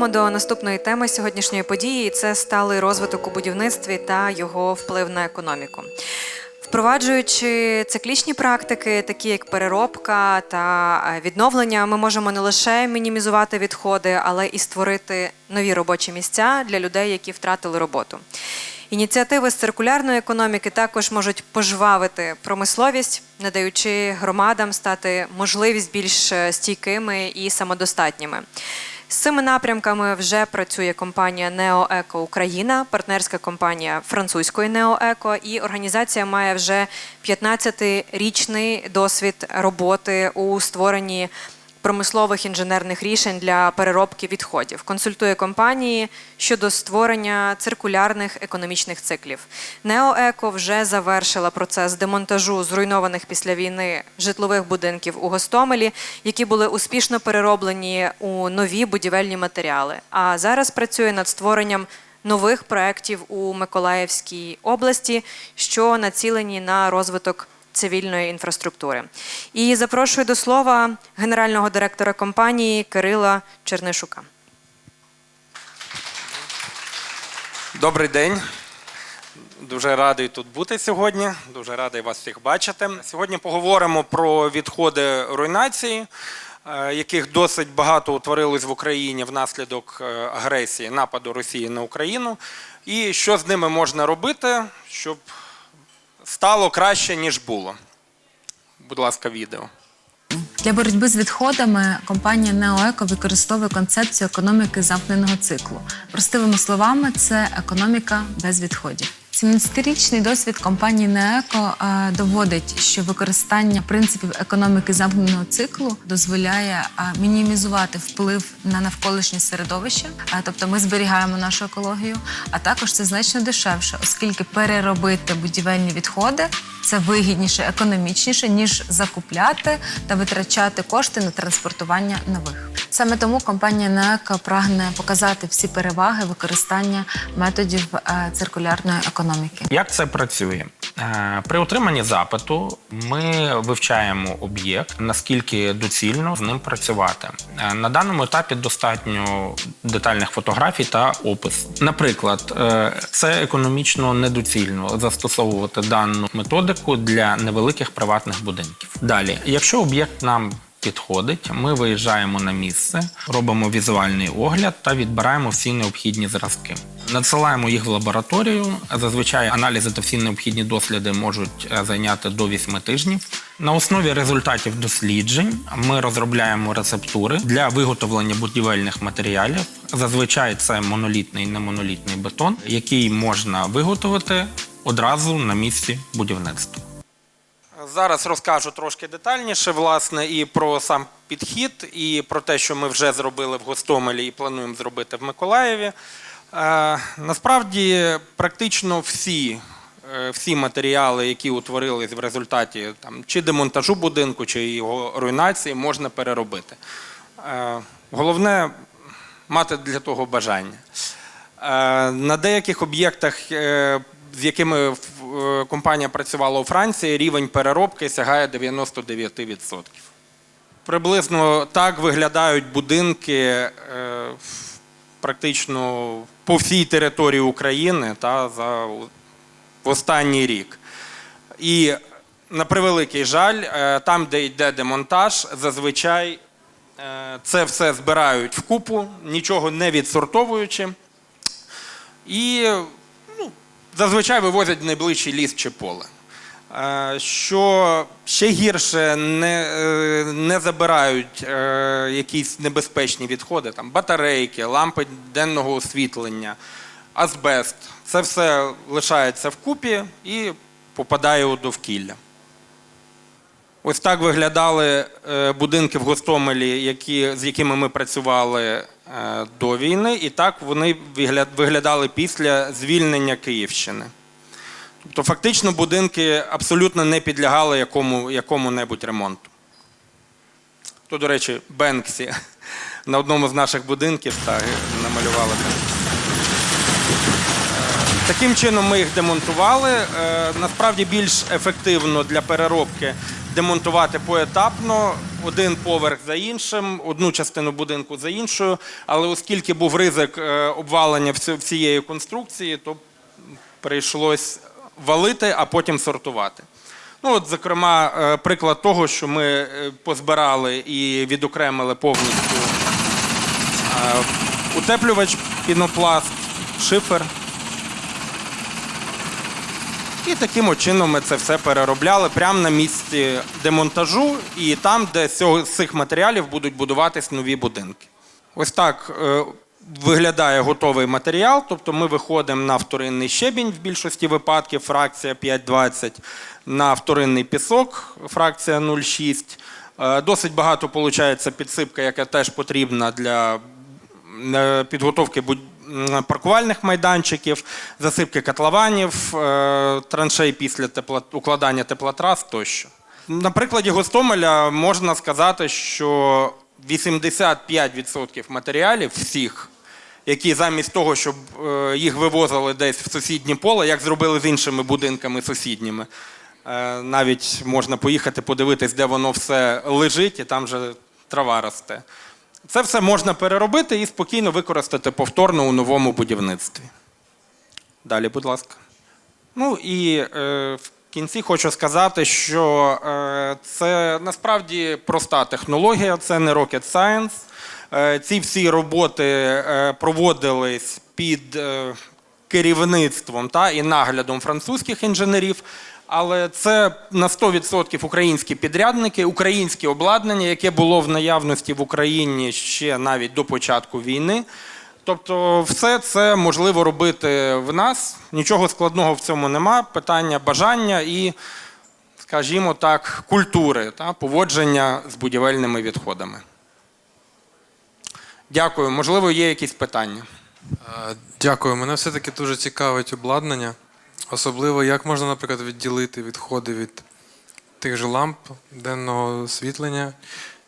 Переходимо до наступної теми сьогоднішньої події. і Це сталий розвиток у будівництві та його вплив на економіку. Впроваджуючи циклічні практики, такі як переробка та е, відновлення, ми можемо не лише мінімізувати відходи, але і створити нові робочі місця для людей, які втратили роботу. Ініціативи з циркулярної економіки також можуть пожвавити промисловість, надаючи громадам стати можливість більш е, стійкими і самодостатніми. З цими напрямками вже працює компанія Неоеко Україна, партнерська компанія французької Неоеко, і організація має вже 15-річний досвід роботи у створенні промислових інженерних рішень для переробки відходів. Консультує компанії щодо створення циркулярних економічних циклів. Неоеко вже завершила процес демонтажу зруйнованих після війни житлових будинків у Гостомелі, які були успішно перероблені у нові будівельні матеріали. А зараз працює над створенням нових проєктів у Миколаївській області, що націлені на розвиток цивільної інфраструктури. І запрошую до слова генерального директора компанії Кирила Чернишука. Добрий день. Дуже радий тут бути сьогодні. Дуже радий вас всіх бачити. Сьогодні поговоримо про відходи руйнації, е, яких досить багато утворилось в Україні внаслідок е, агресії нападу Росії на Україну, і що з ними можна робити, щоб стало краще ніж було. Будь ласка, відео. Для боротьби з відходами компанія Неоеко використовує концепцію економіки замкненого циклу. Простими словами, це економіка без відходів. 17-річний досвід компанії Нееко доводить, що використання принципів економіки замкненого циклу дозволяє е, мінімізувати вплив на навколишнє середовище, Е, тобто ми зберігаємо нашу екологію, а також це значно дешевше, оскільки переробити будівельні відходи це вигідніше, економічніше, ніж закупляти та витрачати кошти на транспортування нових. Саме тому компанія НЕК прагне показати всі переваги використання методів е, циркулярної економіки. Як це працює? Е, При отриманні запиту ми вивчаємо об'єкт, наскільки доцільно з ним працювати. Е, На даному етапі достатньо детальних фотографій та опису. Наприклад, е, це економічно недоцільно застосовувати дану методику для невеликих приватних будинків. Далі, якщо об'єкт нам Підходить, ми виїжджаємо на місце, робимо візуальний огляд та відбираємо всі необхідні зразки. Надсилаємо їх в лабораторію. Зазвичай аналізи та всі необхідні досліди можуть е, зайняти до 8 тижнів. На основі результатів досліджень ми розробляємо рецептури для виготовлення будівельних матеріалів. Зазвичай це монолітний і немонолітний бетон, який можна виготовити одразу на місці будівництва. Зараз розкажу трошки детальніше, власне, і про сам підхід, і про те, що ми вже зробили в Гостомелі і плануємо зробити в Миколаєві. Е, насправді, практично всі, е, всі матеріали, які утворились в результаті там, чи демонтажу будинку, чи його руйнації, можна переробити. Е, головне мати для того бажання. На деяких об'єктах, з якими е, компанія працювала у Франції, рівень переробки сягає 99%. Приблизно так виглядають будинки е, практично по всій території України та за останній рік. І на превеликий жаль, е, там, де йде демонтаж, зазвичай е, це все збирають вкупу, нічого не відсортовуючи. І зазвичай вивозять в найближчий ліс чи поле. Е, Що ще гірше, не, е, не забирають е, якісь небезпечні відходи, там батарейки, лампи денного освітлення, азбест. Це все лишається вкупі і попадає у довкілля. Ось так виглядали е, будинки в Гостомелі, які, з якими ми працювали е, до війни, і так вони виглядали після звільнення Київщини. Тобто, фактично, будинки абсолютно не підлягали якому, якому-небудь ремонту. То, до речі, Бенксі на одному з наших будинків так, намалювали Таким чином ми їх демонтували. Е, Насправді більш ефективно для переробки демонтувати поетапно, один поверх за іншим, одну частину будинку за іншою. Але оскільки був ризик е, обвалення всієї конструкції, то прийшлось валити, а потім сортувати. Ну, от, зокрема, е, приклад того, що ми е, позбирали і відокремили повністю утеплювач, пінопласт, шифер. І таким чином ми це все переробляли прямо на місці демонтажу і там, де з цих матеріалів будуть будуватись нові будинки. Ось так е, виглядає готовий матеріал. Тобто ми виходимо на вторинний щебінь в більшості випадків, фракція 5,20, на вторинний пісок, фракція 0,6. Е, Досить багато виходить підсипка, яка теж потрібна для е, підготовки паркувальних майданчиків, засипки котлованів, е, траншей після укладання теплотрас тощо. На прикладі Гостомеля можна сказати, що 85% матеріалів всіх, які замість того, щоб е, їх вивозили десь в сусіднє поле, як зробили з іншими будинками сусідніми, е, навіть можна поїхати подивитись, де воно все лежить, і там же трава росте. Це все можна переробити і спокійно використати повторно у новому будівництві. Далі, будь ласка. Ну і е, в кінці хочу сказати, що е, це насправді проста технологія, це не rocket science. Е, ці всі роботи е, проводились під е, керівництвом та, і наглядом французьких інженерів. Але це на 100% українські підрядники, українське обладнання, яке було в наявності в Україні ще навіть до початку війни. Тобто, все це можливо робити в нас. Нічого складного в цьому нема. Питання бажання і, скажімо так, культури та поводження з будівельними відходами. Дякую. Можливо, є якісь питання. Е, Дякую. Мене все-таки дуже цікавить обладнання. Особливо, як можна, наприклад, відділити відходи від тих же ламп денного освітлення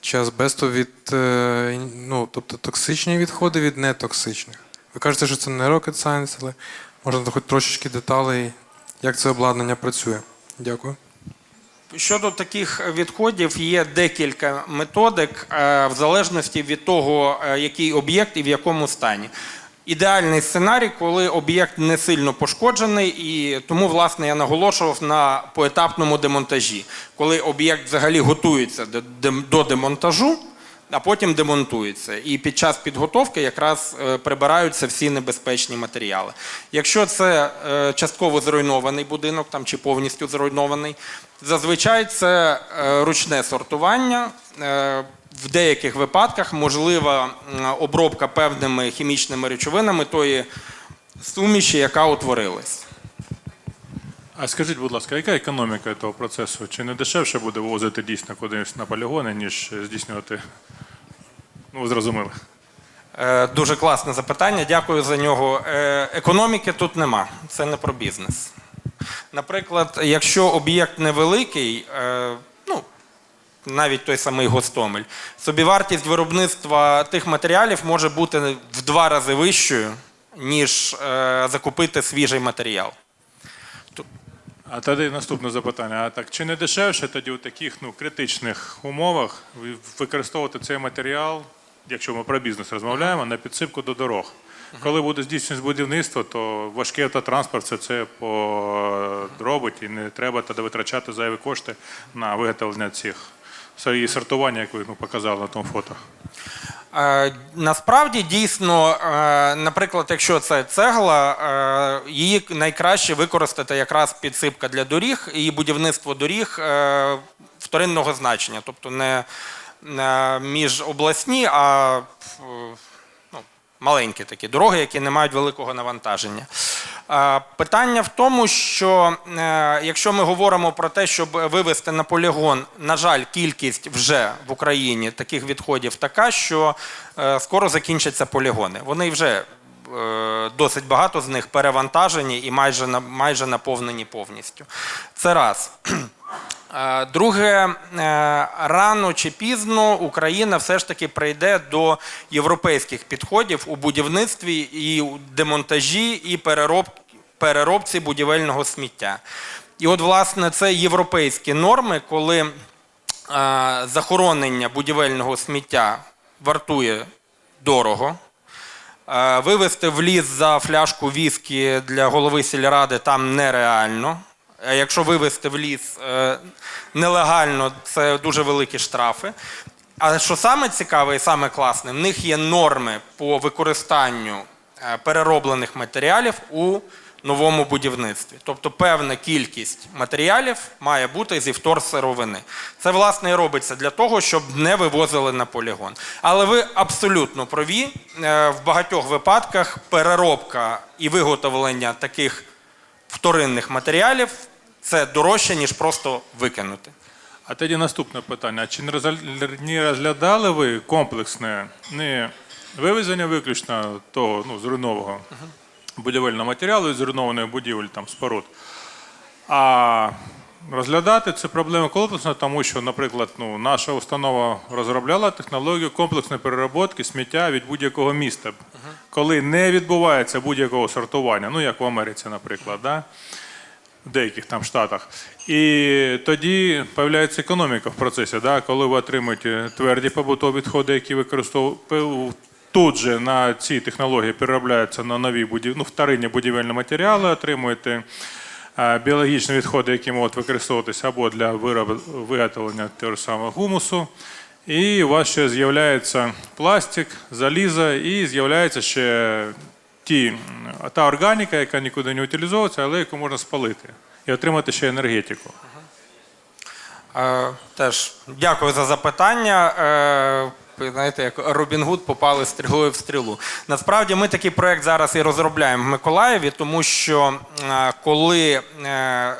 чи азбесту від е, ну, тобто токсичні відходи від нетоксичних. Ви кажете, що це не rocket science, але можна хоч трошечки деталей, як це обладнання працює. Дякую. Щодо таких відходів є декілька методик е, в залежності від того, е, який об'єкт і в якому стані. Ідеальний сценарій, коли об'єкт не сильно пошкоджений, і тому, власне, я наголошував на поетапному демонтажі, коли об'єкт взагалі готується до- дем- до демонтажу, а потім демонтується. І під час підготовки якраз е, прибираються всі небезпечні матеріали. Якщо це е, частково зруйнований будинок там, чи повністю зруйнований, зазвичай це е, ручне сортування. В деяких випадках можлива обробка певними хімічними речовинами тої суміші, яка утворилась. А скажіть, будь ласка, яка економіка цього процесу? Чи не дешевше буде вивозити дійсно кудись на полігони, ніж здійснювати? Ну, ви зрозуміли. Е, Дуже класне запитання, дякую за нього. Е, Економіки тут нема, це не про бізнес. Наприклад, якщо об'єкт невеликий, е, ну, навіть той самий Гостомель, собівартість виробництва тих матеріалів може бути в два рази вищою, ніж е, закупити свіжий матеріал. А тоді наступне запитання. А так чи не дешевше тоді у таких ну, критичних умовах використовувати цей матеріал, якщо ми про бізнес розмовляємо, на підсипку до дорог? Коли буде здійснюватися будівництво, то важкий автотранспорт все це поробить і не треба тоді витрачати зайві кошти на виготовлення цих і сортування, як ви ну, показали на тому фото. Насправді дійсно, е, наприклад, якщо це цегла, е, її найкраще використати якраз підсипка для доріг і будівництво доріг е, вторинного значення, тобто не міжобласні, а е, ну, маленькі такі дороги, які не мають великого навантаження. Е, Питання в тому, що е, якщо ми говоримо про те, щоб вивести на полігон, на жаль, кількість вже в Україні таких відходів така, що е, скоро закінчаться полігони. Вони вже е, досить багато з них перевантажені і майже майже наповнені повністю. Це раз. Е, Друге, е, рано чи пізно Україна все ж таки прийде до європейських підходів у будівництві і демонтажі і перероб, переробці будівельного сміття. І от, власне, це європейські норми, коли е, захоронення будівельного сміття вартує дорого. Вивезти в ліс за фляжку віскі для голови сільради там нереально. А якщо вивезти в ліс е, нелегально, це дуже великі штрафи. А що саме цікаве і саме класне, в них є норми по використанню е, перероблених матеріалів у новому будівництві. Тобто певна кількість матеріалів має бути зі вторсировини. Це власне і робиться для того, щоб не вивозили на полігон. Але ви абсолютно праві. Е, В багатьох випадках переробка і виготовлення таких вторинних матеріалів це дорожче, ніж просто викинути. А тоді наступне питання. Чи не розглядали ви комплексне не вивезення виключно того ну, зруйнового будівельного матеріалу і зруйнованої будівель там споруд, а розглядати цю проблему комплексно, тому що, наприклад, ну, наша установа розробляла технологію комплексної переробки сміття від будь-якого міста, коли не відбувається будь-якого сортування, ну як в Америці, наприклад. Да? в деяких там штатах. І тоді з'являється економіка в процесі, да? коли ви отримуєте тверді побутові відходи, які використовують тут же на ці технології переробляються на нові будів... ну, вторинні будівельні матеріали, отримуєте біологічні відходи, які можуть використовуватися або для виготовлення того ж самого гумусу. І у вас ще з'являється пластик, залізо, і з'являється ще ті, та органіка, яка нікуди не утилізовується, але яку можна спалити і отримати ще енергетику. Е, Теж дякую за запитання. Знаєте, як Робін Гуд попали стрілою в стрілу. Насправді ми такий проект зараз і розробляємо в Миколаєві, тому що е, коли е,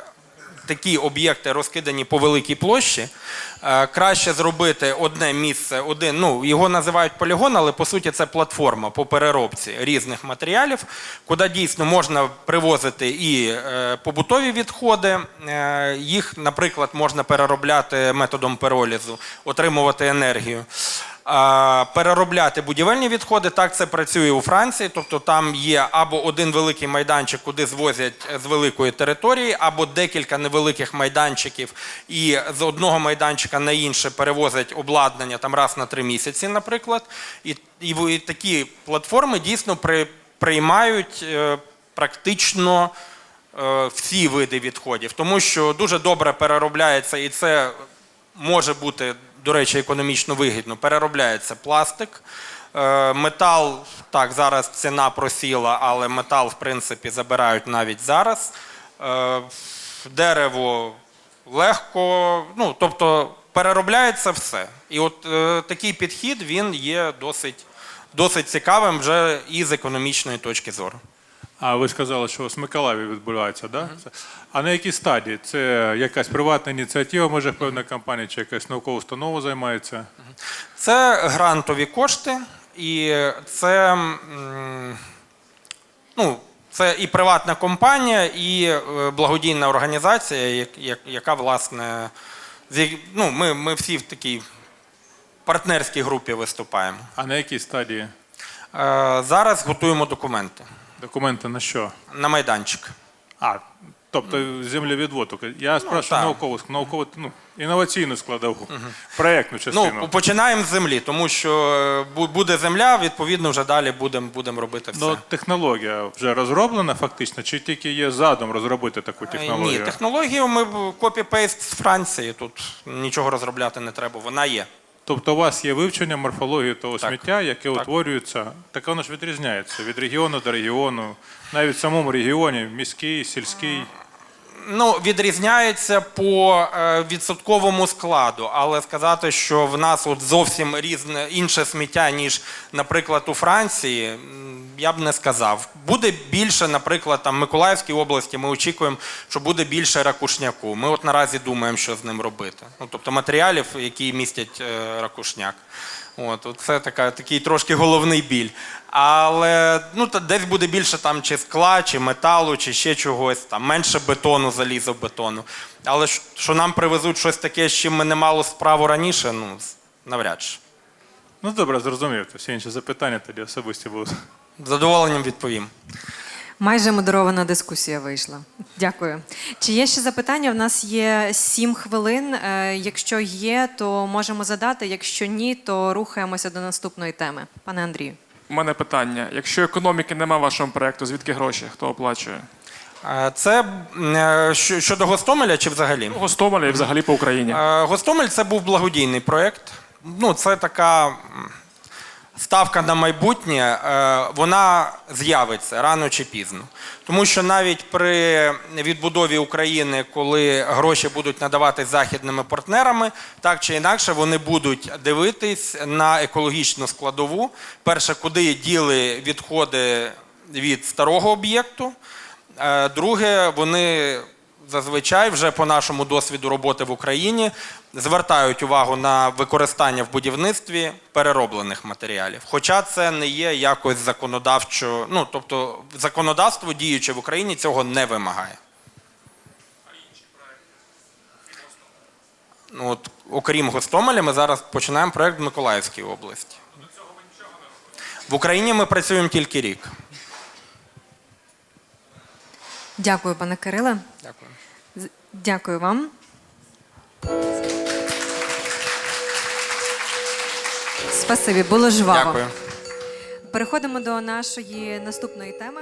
такі об'єкти розкидані по великій площі, е, краще зробити одне місце, один, ну його називають полігон, але по суті це платформа по переробці різних матеріалів, куди дійсно можна привозити і побутові відходи. Їх, наприклад, можна переробляти методом пиролізу, отримувати енергію. Переробляти будівельні відходи, так це працює у Франції. Тобто там є або один великий майданчик, куди звозять з великої території, або декілька невеликих майданчиків, і з одного майданчика на інше перевозять обладнання там раз на три місяці, наприклад. І, і, такі платформи дійсно при, приймають е, практично е, всі види відходів, тому що дуже добре переробляється, і це може бути, до речі, економічно вигідно. Переробляється пластик. Е, Метал, так, зараз ціна просіла, але метал, в принципі, забирають навіть зараз. Е, Дерево легко, ну, тобто переробляється все. І от е, такий підхід він є досить, досить цікавим вже і з економічної точки зору. А ви сказали, що з Миколаєві відбувається, да? А на якій стадії? Це якась приватна ініціатива, може певна компанія чи якась наукова установа займається? Це грантові кошти, і це, ну, це і приватна компанія, і е, благодійна організація, як- як- яка, власне, ну, ми, ми всі в такій партнерській групі виступаємо. А на якій стадії? Е, Зараз готуємо документи Документи на що? на майданчик. А, тобто землевідвод. Я спрашиваю так. наукову, наукову, ну, інноваційну складову, проєктну частину. Ну, починаємо з землі, тому що е, буде земля, відповідно, вже далі будемо будемо робити все. Ну, технологія вже розроблена фактично, чи тільки є задум розробити таку технологію? Ні, технологію ми копі-пейст з Франції. Тут нічого розробляти не треба, вона є. Тобто у вас є вивчення морфології того Так. сміття, яке Так. утворюється, так воно ж відрізняється від регіону до регіону, навіть в самому регіоні, міський, сільський. Ну, відрізняється по е, відсотковому складу, але сказати, що в нас от зовсім різне інше сміття, ніж, наприклад, у Франції, я б не сказав. Буде більше, наприклад, там Миколаївській області ми очікуємо, що буде більше ракушняку. Ми от наразі думаємо, що з ним робити. Ну, тобто матеріалів, які містять е, ракушняк. От, от це така, такий трошки головний біль. Але ну, та десь буде більше там чи скла, чи металу, чи ще чогось, там менше бетону, залізобетону. Але що нам привезуть щось таке, з чим ми не мали справу раніше, ну, навряд чи. Ну добре, зрозумів. Всі інші запитання тоді особисті будуть. З задоволенням відповім. Майже модерована дискусія вийшла. Дякую. Чи є ще запитання? В нас є сім хвилин. Е, Якщо є, то можемо задати. Якщо ні, то рухаємося до наступної теми. Пане Андрію. У мене питання: якщо економіки нема в вашому проєкту, звідки гроші? Хто оплачує? Е, Це е, що- щодо Гостомеля чи взагалі? Гостомеля і взагалі по Україні. Гостомель це був благодійний проєкт. Ну, це така ставка на майбутнє. Е, Вона з'явиться рано чи пізно. Тому що навіть при відбудові України, коли гроші будуть надаватись західними партнерами, так чи інакше вони будуть дивитись на екологічну складову. Перше, куди діли відходи від старого об'єкту. Е, Друге, вони зазвичай вже по нашому досвіду роботи в Україні звертають увагу на використання в будівництві перероблених матеріалів. Хоча це не є якось законодавчо, ну тобто законодавство діюче в Україні цього не вимагає. Ну, от, окрім Гостомеля, ми зараз починаємо проект в Миколаївській області. В Україні ми працюємо тільки рік. Дякую, пане Кириле. Дякую. Дякую вам. Спасибі, було жваво. Дякую. Переходимо до нашої наступної теми.